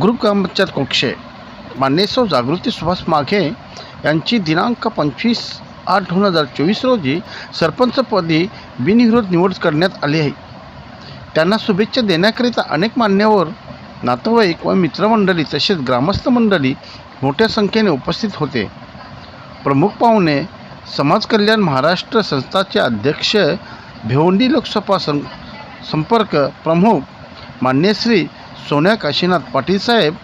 Group ग्रामपंचायत कोक्षे मान्यसव जागृती सुभाष माघे यांची दिनांक पंचवीस आठ दोन हजार चोवीस रोजी सरपंचपदी बिनविरोध निवड करण्यात आली आहे. त्यांना शुभेच्छा देण्याकरिता अनेक मान्यवर नातेवाईक व मित्रमंडळी तसेच ग्रामस्थ मंडळी मोठ्या संख्येने उपस्थित होते. प्रमुख पाहुणे समाज कल्याण महाराष्ट्र संस्थाचे अध्यक्ष भिवंडी लोकसभा सं संपर्क प्रमुख मान्यश्री सोन्या काशीनाथ पाटील साहेब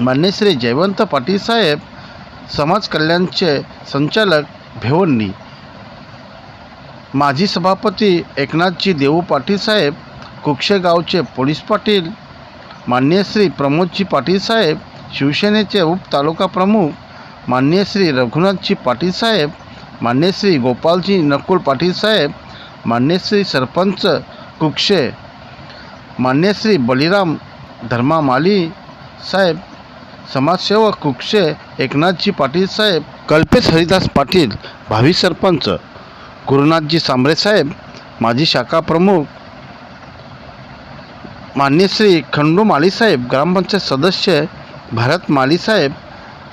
मान्यश्री जयवंत पाटील साहेब समाज कल्याणचे संचालक भेवंडी माजी सभापती एकनाथजी देऊ पाटील साहेब कुक्षे गावचे पोलीस पाटील मान्य श्री प्रमोदजी पाटील साहेब शिवसेनेचे उप तालुका प्रमुख मान्य श्री रघुनाथजी पाटील साहेब मान्य श्री गोपालजी नकुल पाटील साहेब मान्य श्री सरपंच कुक्षे मान्य श्री बलिराम धर्मा माली साहेब समाजसेवक कुक्षे एकनाथजी पाटील साहेब कल्पेश हरिदास पाटील भावी सरपंच गुरुनाथजी सांबरे साहेब माजी शाखा प्रमुख मान्यश्री खंडू माळीसाहेब ग्रामपंचायत सदस्य भारत माळीसाहेब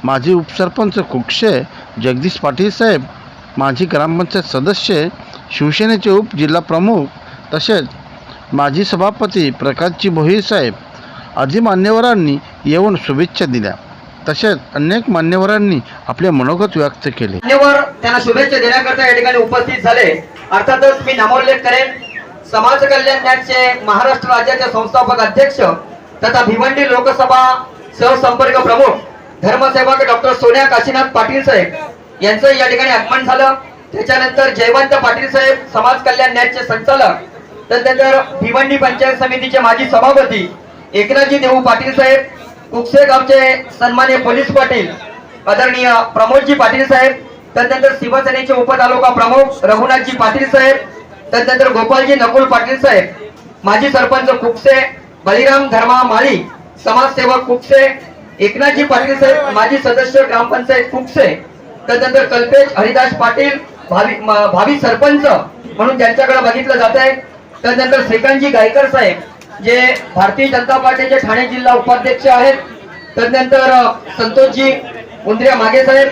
माजी उपसरपंच कुक्षे जगदीश पाटील साहेब माजी ग्रामपंचायत सदस्य शिवसेनेचे उपजिल्हाप्रमुख प्रमुख तसेच माजी सभापती प्रकाशजी भोईर साहेब आदी मान्यवरांनी येऊन शुभेच्छा दिल्या. तसेच अनेक मान्यवरांनी आपले मनोगत व्यक्त केले. मान्यवर त्यांना शुभेच्छा देण्याकरता या ठिकाणी उपस्थित झाले. अर्थातच मी नामोल्लेख करेन. समाज कल्याण महाराष्ट्र राज्याचे संस्थापक अध्यक्ष तथा भिवंडी लोकसभा सहसंपर्क प्रमुख धर्मसेवक डॉक्टर सोन्या काशीनाथ पाटील साहेब यांचं या ठिकाणी आगमन झालं. त्याच्यानंतर जयवंत पाटील साहेब समाज कल्याण न्यायाचे संचालक त्यानंतर भिवंडी पंचायत समितीचे माजी सभापती एकनाथजी देऊ पाटील साहेब कुकसे गावचे सन्मान्य पोलीस पाटील आदरणीय प्रमोदजी पाटील साहेब त्यानंतर शिवसेनेचे उपतालुका प्रमुख रघुनाथजी पाटील साहेब त्यानंतर गोपालजी नकुल पाटील साहेब माजी सरपंच कुकसे बलिराम धर्मा माळी समाजसेवक कुकसे एकनाथजी पाटील साहेब माजी सदस्य ग्रामपंचायत कुकसे त्यानंतर कल्पेश हरिदास पाटील भावी भावी सरपंच म्हणून ज्यांच्याकडे बघितलं जात आहे त्यानंतर श्रीकांतजी गायकर साहेब जे भारतीय जनता पार्टीचे ठाणे जिल्हा उपाध्यक्ष आहेत त्यानंतर संतोषजी उंद्रिया मागे साहेब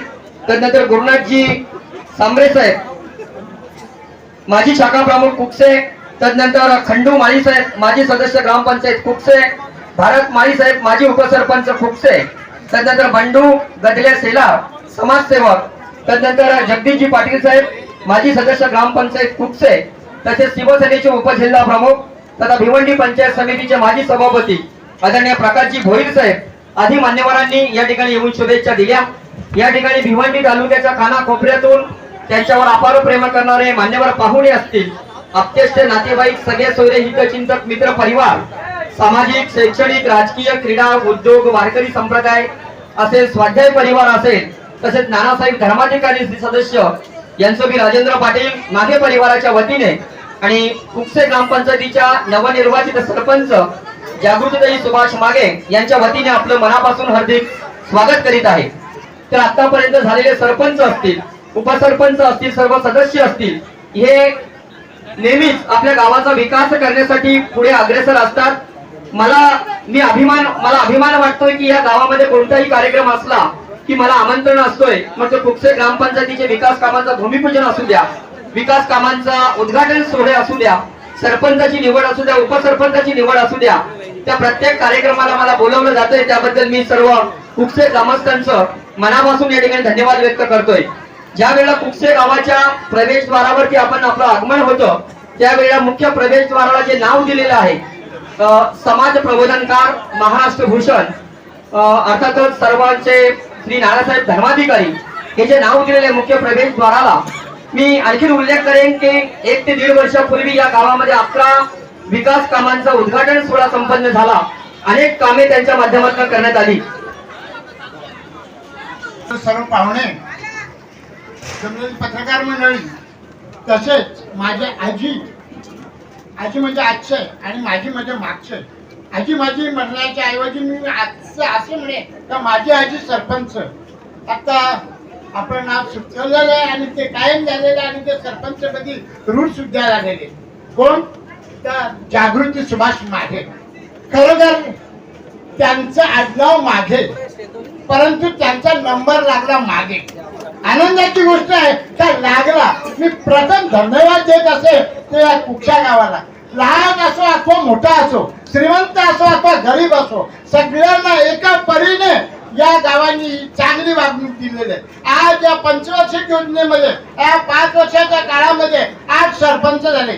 त्यानंतर गुरुनाथजी सांबरे साहेब माजी शाखा प्रमुख कुकसे त्यानंतर खंडू माळी साहेब माजी सदस्य ग्रामपंचायत कुकसे भारत माळी साहेब माजी उपसरपंच कुकसे त्यानंतर बंडू गदले सेला समाजसेवक तदनंतर जगदीशजी पाटील साहेब माजी सदस्य ग्रामपंचायत कुकसे तसेच शिवसेनेचे उपजिल्हा प्रमुख तथा भिवंडी पंचायत समितीचे माजी सभापती आदरणीय प्रकाशजी भोईर साहेब आदी मान्यवरांनी या ठिकाणी येऊन शुभेच्छा दिल्या. या ठिकाणी भिवंडी तालुक्याच्या कानाकोपऱ्यातून त्यांच्यावर अपार प्रेम करणारे मान्यवर पाहुणे असतील. अत्यष्ट नातेवाईक सगळे सोयरे हितचिंतक मित्र परिवार सामाजिक शैक्षणिक राजकीय क्रीडा उद्योग वारकरी संप्रदाय असेल स्वाध्याय परिवार असेल तसेच नानासाहेब धर्माधिकारी सदस्य यांचं मी राजेंद्र पाटील नागे परिवाराच्या वतीने आणि कुकसे ग्रामपंचायतीच्या नवनिर्वाचित सरपंच जागृतीताई सुभाष मागे यांच्या वतीने आपलं मनापासून हार्दिक स्वागत करीत आहे. तर आतापर्यंत झालेले सरपंच असतील उपसरपंच असतील सर्व सदस्य असतील हे नेहमीच आपल्या गावाचा विकास करण्यासाठी पुढे अग्रेसर असतात. मला मी अभिमान मला अभिमान वाटतोय की या गावामध्ये कोणताही कार्यक्रम असला की मला आमंत्रण असतोय. मग ते कुपसे ग्रामपंचायतीचे विकास कामाचं भूमिपूजन असू द्या. विकास कामांचा उद्घाटन सोहळे असू द्या सरपंचाची निवड असू द्या उपसरपंचाची निवड असू द्या त्या प्रत्येक कार्यक्रमाला मला बोलवलं जातंय त्याबद्दल मी सर्व कुकसे ग्रामस्थांचं मनापासून या ठिकाणी धन्यवाद व्यक्त करतोय. ज्या वेळेला कुकसे गावाच्या प्रवेशद्वारावरती आपण आपलं आगमन होतं त्यावेळेला मुख्य प्रवेशद्वाराला जे नाव दिलेलं आहे समाज प्रबोधनकार महाराष्ट्र भूषण अर्थातच सर्वांचे श्री नानासाहेब धर्माधिकारी हे जे नाव दिलेले आहे मुख्य प्रवेशद्वाराला मी आणखीन उल्लेख करेन की एक ते दीड वर्षापूर्वी या गावामध्ये अकरा विकास कामांचा उद्घाटन सोहळा संपन्न झाला. अनेक कामे त्यांच्या माध्यमातून करण्यात आली. सर्व पाहुणे पत्रकार मंडळी तसेच माझे आजी आजी म्हणजे आजचे आणि माझी म्हणजे मागचे. आजी माझी म्हणण्याच्या ऐवजी मी आजचं असे म्हणे तर माझी आजी सरपंच. आता आपण नाव सुचवलेलं आहे आणि ते कायम झालेलं आहे आणि ते सरपंचपदी रूढ सुद्धा झालेले कोण? तर जागृती सुभाष माढे खरोखर त्यांचं आडनाव मागे परंतु त्यांचा नंबर लागला मागे. आनंदाची गोष्ट आहे का लागला. मी प्रथम धन्यवाद देत असे ते या कुक्षा गावाला. लहान असो अथवा मोठा असो श्रीमंत असो अथवा गरीब असो सगळ्यांना एका परीने या गावांनी चांगली वागणूक दिलेली आहे. आज या पंचवार्षिक योजनेमध्ये या पाच वर्षाच्या काळामध्ये आठ सरपंच झाले.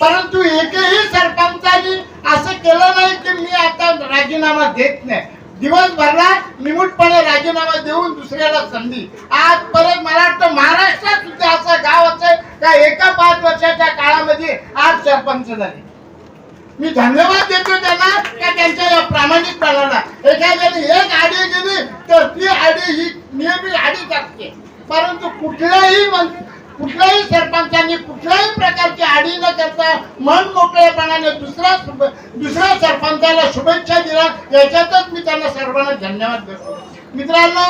परंतु एकही सरपंचानी असं केलं नाही की मी आता राजीनामा देत नाही. दिवसभरला निमूटपणे राजीनामा देऊन दुसऱ्याला संधी. आज परत मला वाटतं महाराष्ट्रात सुद्धा असं गाव असेल का एका पाच वर्षाच्या काळामध्ये आज सरपंच झाले. मी धन्यवाद देतो त्यांना का त्यांच्या या प्रामाणिकपणाला एखाद्याने एक आडी तसली तर ती आडी ही नियमित आडीच असते. परंतु कुठल्याही कुठल्याही सरपंचांनी कुठल्याही प्रकारची आडी न करता मन मोकळेपणाने दुसऱ्या दुसऱ्या सरपंचाला शुभेच्छा दिल्या याच्यातच मी त्यांना सर्वांना धन्यवाद देतो. मित्रांनो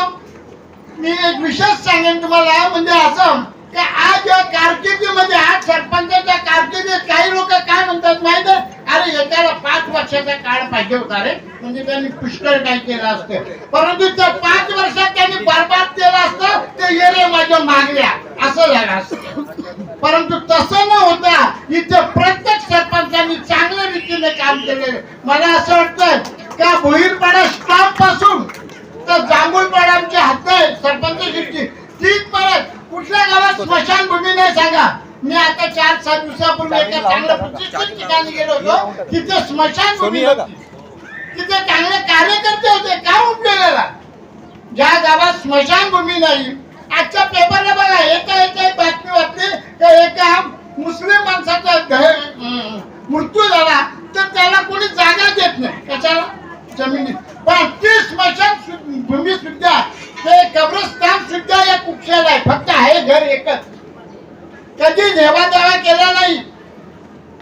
मी एक विशेष सांगेन तुम्हाला म्हणजे असं का आज या कारकिर्दीमध्ये आज सरपंचाच्या कारकिर्दीत काही लोक काय म्हणतात माहीत अरे एकाला पाच वर्षाचा काळ पाहिजे होता रे. म्हणजे त्यांनी पुष्कळ काय केलं असतं. परंतु त्या पाच वर्षात त्यांनी बर्बाद केलं असतं ते येरे माझ्या मागल्या. असं झालं असतं. परंतु तसं न होता इथे प्रत्येक सरपंचांनी चांगल्या रीतीने काम केले. मला असं वाटतं का भोईरपाडा स्टॉपपासून तर जांभूळपाडा आमची हद्द आहे सरपंच शिफ्टी तीच परत कुठल्या गावात स्मशानभूमी नाही सांगा? मी आता चार सात दिवसापूर्वी एका चांगल्या प्रतिष्ठित ठिकाणी गेलो होतो. तिथे स्मशानभूमी होती. तिथे चांगले कार्यकर्ते होते. काय उपयोगाला? ज्या गावात स्मशानभूमी नाही आजच्या पेपरला बघा एका एका बातमी वाचली तर एका मुस्लिम माणसाचा मृत्यू झाला तर त्याला कोणी जागा देत नाही. कशाला? जमिनीत. पण ती स्मशान भूमी सुद्धा ते कब्रस्तान सुद्धा या कुक्षाला आहे? फक्त आहे घर एकच कधी देवादेवा केला नाही.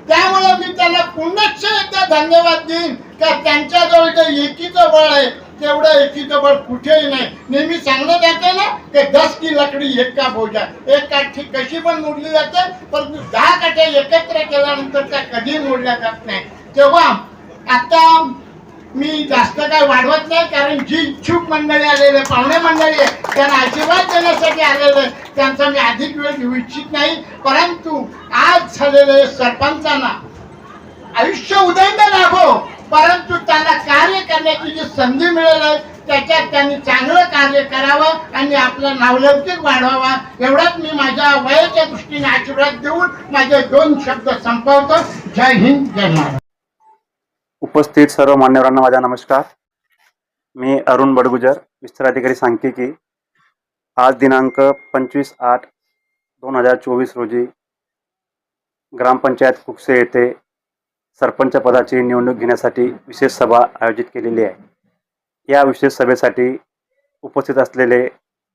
त्यामुळे मी त्यांना पुनश्च एकदा धन्यवाद देईन. का त्यांच्याजवळ जे एकीचं बळ आहे तेवढं एकीचं बळ कुठेही नाही. नेहमी सांगलं जातं ना की दस की लकडी एक का बोजा एक काठी कशी पण मोडली जाते परंतु दहा काठ्या एकत्र केल्यानंतर त्या कधी मोडल्या जात नाही. तेव्हा आता मी जास्त काय वाढवत नाही कारण जी इच्छुक मंडळी आलेले पाहुणे मंडळी आहे त्यांना आशीर्वाद देण्यासाठी आलेले त्यांचा मी अधिक वेळ घेऊ इच्छित नाही. परंतु आज झालेले सरपंचांना आयुष्य उदंड लाभो परंतु त्यांना कार्य करण्याची जी संधी मिळेल आहे त्याच्यात त्यांनी चांगलं कार्य करावं आणि आपला नावलौकिक वाढवावा. एवढाच मी माझ्या वयाच्या दृष्टीने आशीर्वाद देऊन माझे दोन शब्द संपवतो. जय हिंद जय महाराज उपस्थित सर्व मान्यवरांना माझा नमस्कार. मी अरुण बडगुजर विस्ताराधिकारी सांख्यिकी. आज दिनांक पंचवीस आठ दोन हजार चोवीस रोजी ग्रामपंचायत कुकसे येथे सरपंच पदाची निवडणूक घेण्यासाठी विशेष सभा आयोजित केलेली आहे. या विशेष सभेसाठी उपस्थित असलेले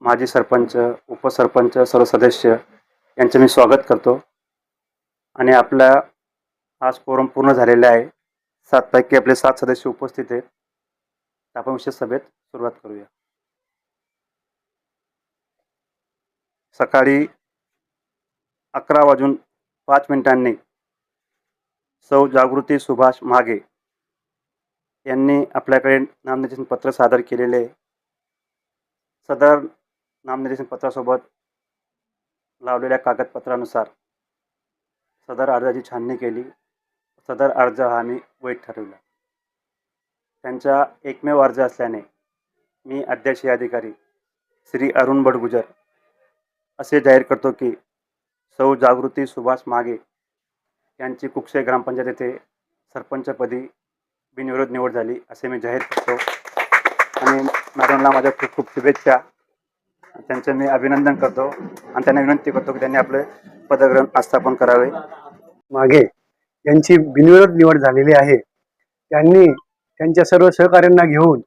माजी सरपंच उपसरपंच सर्व सदस्य यांचे मी स्वागत करतो. आणि आपला आज फोरम पूर्ण झालेला आहे. सात पैकी आपले सात सदस्य उपस्थित आहेत. तर आपण विशेष सभेत सुरुवात करूया. सकाळी अकरा वाजून पाच मिनिटांनी सौ जागृती सुभाष मागे यांनी आपल्याकडे नामनिर्देशन पत्र सादर केलेले सदर नामनिर्देशन पत्रासोबत लावलेल्या कागदपत्रानुसार सदर अर्जाची छाननी केली. सदर अर्ज हा मी वैध ठरवला. त्यांचा एकमेव अर्ज असल्याने मी अध्यक्षीय अधिकारी श्री अरुण बडगुजर असे जाहीर करतो की सौ जागृती सुभाष मागे यांची कुक्षे ग्रामपंचायत येथे सरपंचपदी बिनविरोध निवड झाली असे मी जाहीर करतो. आणि मॅडमला माझ्या खूप खूप शुभेच्छा. त्यांचे मी अभिनंदन करतो आणि त्यांना विनंती करतो की त्यांनी आपले पदग्रहण आस्थापन करावे. मागे. यांची बिनविरोध निवड झालेली आहे. त्यांनी त्यांच्या सर्व सहकार्यांना घेऊन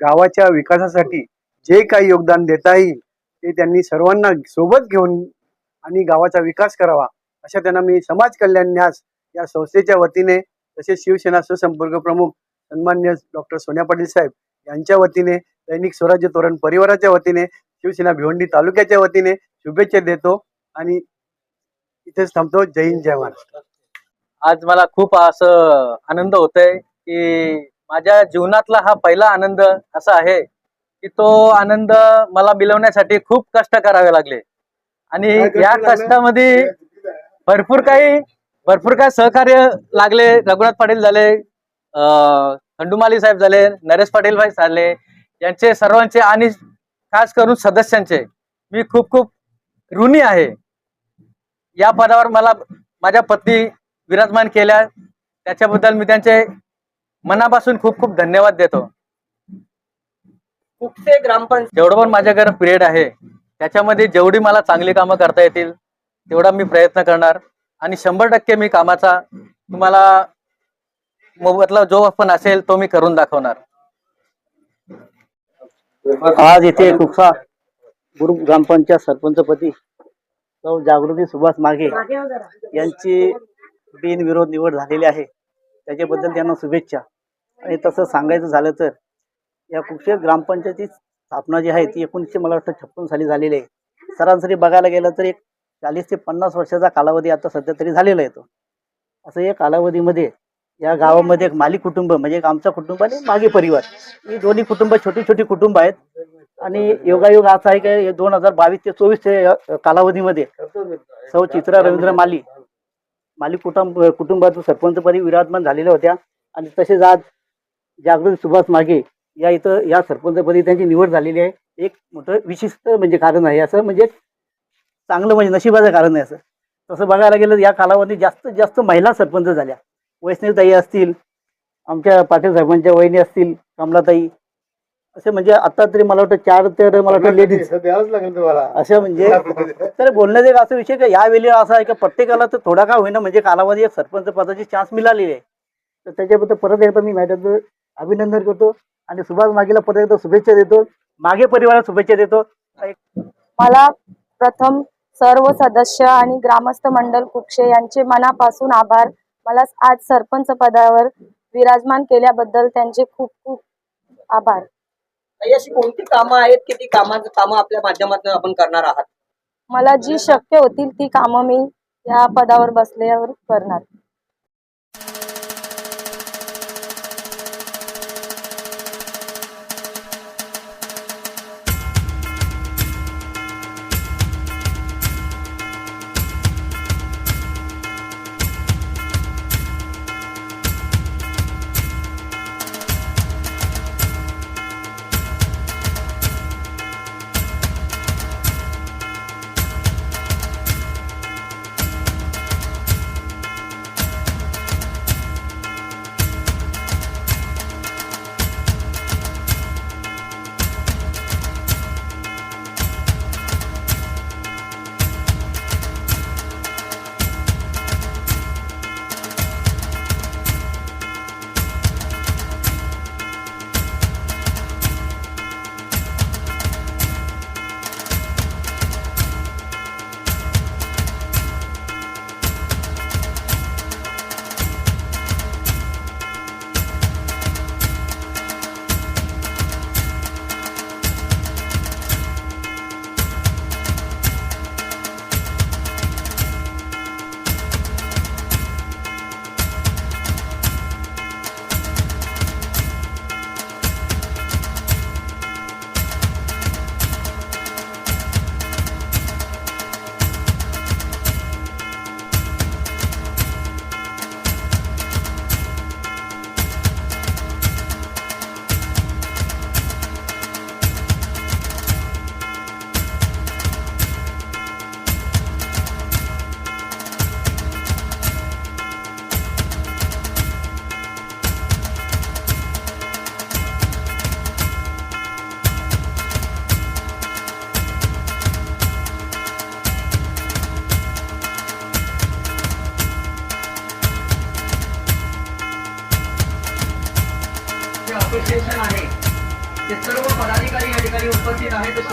गावाच्या विकासासाठी जे काही योगदान देता येईल ते त्यांनी सर्वांना सोबत घेऊन आणि गावाचा विकास करावा अशा त्यांना मी समाज कल्याण न्यास या संस्थेच्या वतीने तसेच शिवसेना सुसंपर्क प्रमुख सन्मान्य डॉक्टर सोन्या पाटील साहेब यांच्या वतीने दैनिक स्वराज्य तोरण परिवाराच्या वतीने शिवसेना भिवंडी तालुक्याच्या वतीने शुभेच्छा देतो आणि इथेच थांबतो. जय हिंद जय महाराष्ट्र. आज मला खूप असं आनंद होत आहे की माझ्या जीवनातला हा पहिला आनंद असा आहे की तो आनंद मला मिळवण्यासाठी खूप कष्ट करावे लागले. आणि या कष्टामध्ये भरपूर काही भरपूर काही सहकार्य लागले. रघुनाथ पाटील झाले अं, खंडूमाली साहेब झाले नरेश पाटील भाई झाले यांचे सर्वांचे आणि खास करून सदस्यांचे मी खूप खूप ऋणी आहे. या पदावर मला माझ्या पत्नी विराजमान केल्या. त्याच्याबद्दल मी त्यांचे मनापासून खूप खूप धन्यवाद देतो. कुठचे ग्रामपंचायत? जेवढं पण माझ्याकडे पिरियड आहे त्याच्यामध्ये जेवढी मला चांगली कामं करता येतील तेवढा मी प्रयत्न करणार. आणि शंभर टक्के मी कामाचा तुम्हाला मोबदला जो पण असेल तो मी करून दाखवणार. आज येथे कुपसा गुरु ग्रामपंचायत सरपंचपदी सौ जागृती सुभाष मागे यांची बिनविरोध निवड झालेली आहे. त्याच्याबद्दल त्यांना शुभेच्छा. आणि तसं सांगायचं झालं तर या कुक्षेत ग्रामपंचायती स्थापना जी आहे ती एकोणीसशे मला वाटतं छप्पन साली झालेली आहे. सरासरी बघायला गेलं तर एक चाळीस ते पन्नास वर्षाचा कालावधी आता सध्या तरी झालेला आहे तो. असं या कालावधीमध्ये या गावामध्ये एक माली कुटुंब म्हणजे एक आमचा कुटुंब आणि मागे परिवार. ही दोन्ही कुटुंब छोटी छोटी कुटुंब आहेत. आणि योगायोग असा आहे की दोन हजार बावीस ते चोवीस कालावधीमध्ये सौ चित्रा रवींद्र माली माली कुटुंब कुटुंबातून सरपंचपदी विराजमान झालेल्या होत्या. आणि तसेच आज जागृत सुभाष मागे या इथं या सरपंचपदी त्यांची निवड झालेली आहे. एक मोठं विशिष्ट म्हणजे कारण आहे असं म्हणजे चांगलं म्हणजे नशिबाचं कारण आहे असं. तसं बघायला गेलं या कालावधीत जास्तीत जास्त महिला सरपंच झाल्या. वैष्णवताई असतील आमच्या पाटील साहेबांच्या वहिनी असतील कमलाताई असे म्हणजे आता तरी मला वाटतं चार तर मला वाटतं लेडीज द्यावंच लागेल तुम्हाला. असं म्हणजे तर बोलण्याचा एक असा विषय की यावेळी असा आहे की प्रत्येकाला तर थोडा का होईना म्हणजे कालावधी एक सरपंच पदाची चान्स मिळालेली आहे. तर त्याच्याबद्दल परत एकदा मी मॅडमचं अभिनंदन करतो आणि सुभाष मागेला परत एकदा शुभेच्छा देतो. मागे परिवाराला शुभेच्छा देतो. मला प्रथम सर्व सदस्य आणि ग्रामस्थ मंडल कुक्षे यांचे मनापासून आभार. मला आज सरपंच पदावर विराजमान केल्याबद्दल त्यांचे खूप खूप आभार. अशी कोणती कामं आहेत की ती कामाचं कामं आपल्या माध्यमातून आपण करणार आहात? मला जी शक्य होतील ती कामं मी या पदावर बसल्यावर करणार.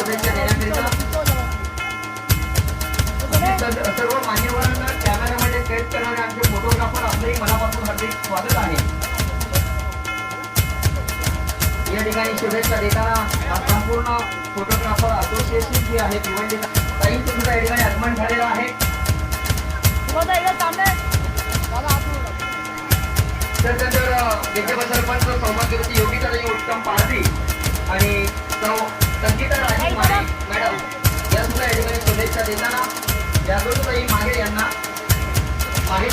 उपस्थित देण्याकरिता सर्व मान्यवरांना कैद करणारे आमचे फोटोग्राफर आपलंही मनापासून हार्दिक स्वागत आहे या ठिकाणी शुभेच्छा देताना संपूर्ण फोटोग्राफर असोसिएशन जी आहे भिवंडी ताई तुमचं या ठिकाणी आगमन झालेलं आहे त्यानंतर विद्यमान सरपंच सौभाग्यवती योगिताताई उत्तम पारधी आणि सौ संगीता राजकुमारी मॅडम या सुद्धा या ठिकाणी शुभेच्छा देताना जागृतताई मागे यांना मागे